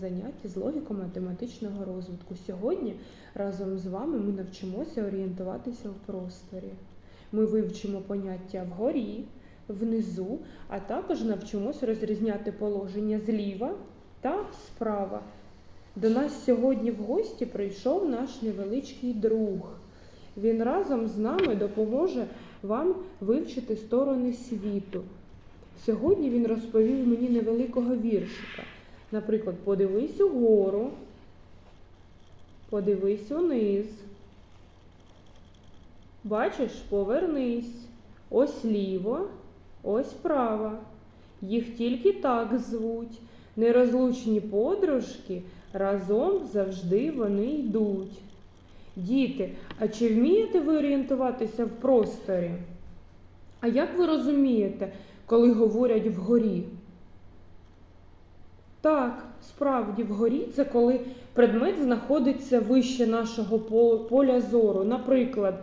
Заняття з логіко-математичного розвитку. Сьогодні разом з вами ми навчимося орієнтуватися в просторі. Ми вивчимо поняття вгорі, внизу, а також навчимося розрізняти положення зліва та справа. До нас сьогодні в гості прийшов наш невеличкий друг. Він разом з нами допоможе вам вивчити сторони світу. Сьогодні він розповів мені невеликого віршика. Наприклад, подивись угору, подивись униз. Бачиш, повернись. Ось ліво, ось право. Їх тільки так звуть. Нерозлучні подружки разом завжди вони йдуть. Діти, а чи вмієте ви орієнтуватися в просторі? А як ви розумієте, коли говорять вгорі? Так, справді, вгорі це коли предмет знаходиться вище нашого поля зору. Наприклад,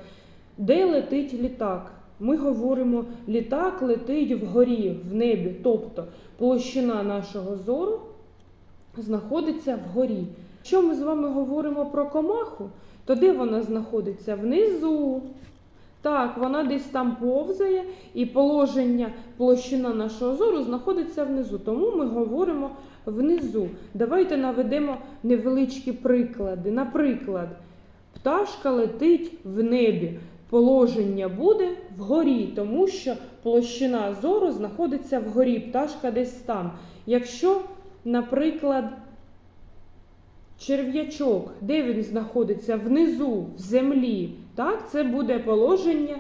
де летить літак? Ми говоримо, літак летить вгорі, в небі, тобто площина нашого зору знаходиться вгорі. Якщо ми з вами говоримо про комаху, то де вона знаходиться? Внизу. Так, вона десь там повзає, і положення площина нашого зору знаходиться внизу. Тому ми говоримо внизу. Давайте наведемо невеличкі приклади. Наприклад, пташка летить в небі. Положення буде вгорі, тому що площина зору знаходиться вгорі, пташка десь там. Якщо, наприклад, черв'ячок, де він знаходиться? Внизу, в землі. Так, це буде положення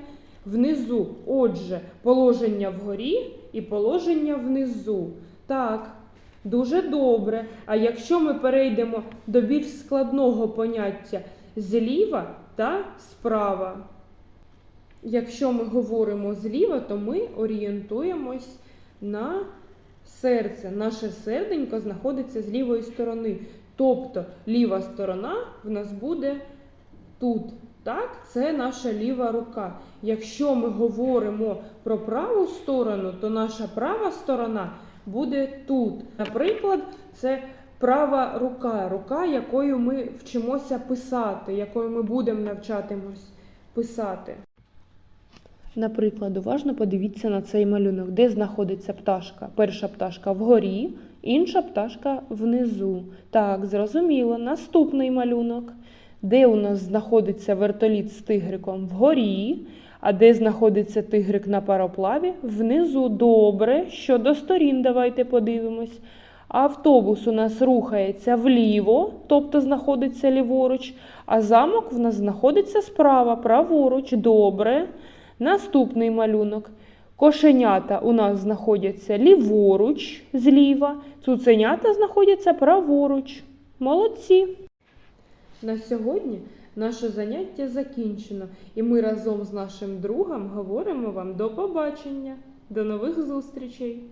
внизу. Отже, положення вгорі і положення внизу. Так, дуже добре. А якщо ми перейдемо до більш складного поняття зліва та справа. Якщо ми говоримо зліва, то ми орієнтуємось на серце. Наше серденько знаходиться з лівої сторони. Тобто ліва сторона в нас буде тут. Так, це наша ліва рука. Якщо ми говоримо про праву сторону, то наша права сторона буде тут. Наприклад, це права рука, рука, якою ми вчимося писати, якою ми будемо навчатимось писати. Наприклад, уважно подивіться на цей малюнок, де знаходиться пташка. Перша пташка вгорі, інша пташка внизу. Так, зрозуміло. Наступний малюнок. Де у нас знаходиться вертоліт з тигриком? Вгорі. А де знаходиться тигрик на пароплаві? Внизу. Добре. Щодо сторін, давайте подивимось. Автобус у нас рухається вліво, тобто знаходиться ліворуч, а замок в нас знаходиться справа, праворуч. Добре. Наступний малюнок. Кошенята у нас знаходяться ліворуч, зліва, цуценята знаходяться праворуч. Молодці! На сьогодні наше заняття закінчено, і ми разом з нашим другом говоримо вам до побачення. До нових зустрічей!